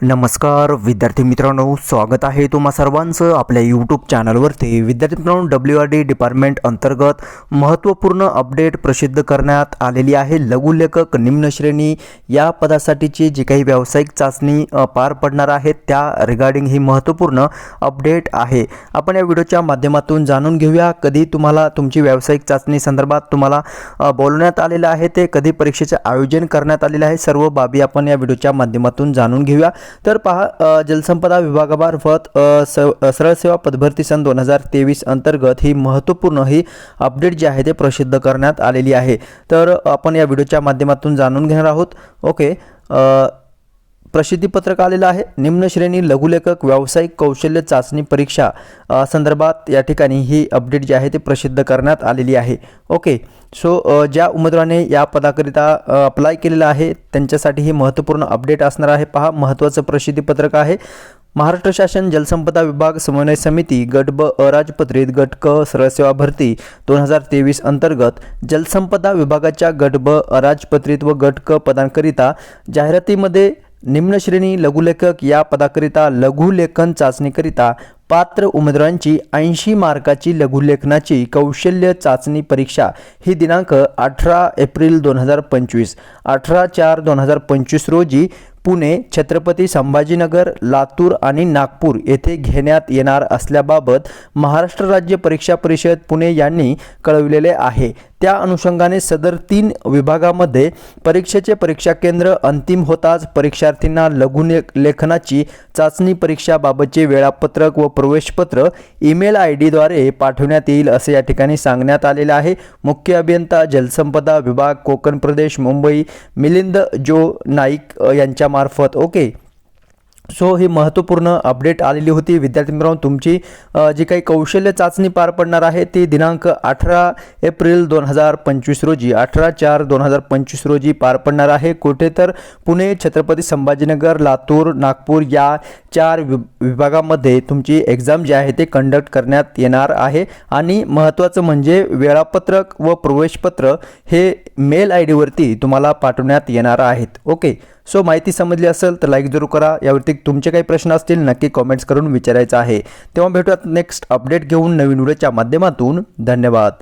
नमस्कार विद्यार्थी मित्रांनो स्वागत आहे तुम्हा सर्वांचं आपल्या यूट्यूब चॅनलवरती विद्यार्थी मित्रांनो डब्ल्यू आर डी डिपार्टमेंट अंतर्गत महत्त्वपूर्ण अपडेट प्रसिद्ध करण्यात आलेली आहे. लघुलेखक निम्न श्रेणी या पदासाठीची जी काही व्यावसायिक चाचणी पार पडणार आहे त्या रिगार्डिंग ही महत्त्वपूर्ण अपडेट आहे. आपण या व्हिडिओच्या माध्यमातून जाणून घेऊया कधी तुम्हाला तुमची व्यावसायिक चाचणी संदर्भात तुम्हाला बोलवण्यात आलेलं आहे ते कधी परीक्षेचे आयोजन करण्यात आलेलं आहे सर्व बाबी आपण या व्हिडिओच्या माध्यमातून जाणून घेऊया. तर पहा जलसंपदा विभागामार्फत स सरळ सेवा पदभरती सन दोन हजार तेवीस अंतर्गत ही महत्त्वपूर्ण ही अपडेट जी आहे ते प्रसिद्ध करण्यात आलेली आहे. तर आपण या व्हिडिओच्या माध्यमातून जाणून घेणार आहोत. ओके प्रसिद्धीपत्रक आलेलं आहे. निम्न श्रेणी लघुलेखक व्यावसायिक कौशल्य चाचणी परीक्षा संदर्भात या ठिकाणी ही अपडेट जी आहे ती प्रसिद्ध करण्यात आलेली आहे. ओके. सो ज्या उमेदवाराने या पदाकरिता अप्लाय केलेलं आहे त्यांच्यासाठी ही महत्त्वपूर्ण अपडेट असणार आहे. पहा महत्त्वाचं प्रसिद्धीपत्रक आहे. महाराष्ट्र शासन जलसंपदा विभाग समन्वय समिती गट ब अराजपत्रित गट क सरळसेवा भरती दोन हजार तेवीस अंतर्गत जलसंपदा विभागाच्या गट ब अराजपत्रित व गट क पदांकरिता जाहिरातीमध्ये निम्नश्रेणी लघुलेखक या पदाकरिता लघुलेखन चाचणीकरिता पात्र उमेदवारांची ऐंशी मार्काची लघुलेखनाची कौशल्य चाचणी परीक्षा ही दिनांक अठरा एप्रिल दोन हजार पंचवीस अठरा चार दोन हजार पंचवीस रोजी पुणे छत्रपती संभाजीनगर लातूर आणि नागपूर येथे घेण्यात येणार असल्याबाबत महाराष्ट्र राज्य परीक्षा परिषद पुणे यांनी कळविलेले आहे. त्या अनुषंगाने सदर तीन विभागामध्ये परीक्षेचे परीक्षा केंद्र अंतिम होताच परीक्षार्थींना लघुले लेखनाची चाचणी परीक्षाबाबतचे वेळापत्रक व प्रवेशपत्र ईमेल आय डीद्वारे पाठवण्यात येईल असे या ठिकाणी सांगण्यात आलेले आहे. मुख्य अभियंता जलसंपदा विभाग कोकण प्रदेश मुंबई मिलिंद जो नाईक यांच्यामार्फत ओके. सो ही महत्त्वपूर्ण अपडेट आलेली होती. विद्यार्थी मित्रांनो तुमची जी काही कौशल्य चाचणी पार पडणार आहे ती दिनांक अठरा एप्रिल दोन हजार पंचवीस रोजी अठरा चार दोन हजार पंचवीस रोजी पार पडणार आहे. कुठे तर पुणे छत्रपती संभाजीनगर लातूर नागपूर या चार वि विभागामध्ये तुमची एक्झाम जी आहे ते कंडक्ट करण्यात येणार आहे. आणि महत्त्वाचं म्हणजे वेळापत्रक व प्रवेशपत्र हे मेल आय डीवरती तुम्हाला पाठवण्यात येणार आहेत. ओके सो माहिती समजली असेल तर लाईक जरूर करा. यावरती तुमचे काही प्रश्न असतील नक्की कॉमेंट्स करून विचारायचं आहे. तेव्हा भेटूयात नेक्स्ट अपडेट घेऊन नवीन व्हिडिओच्या माध्यमातून. धन्यवाद.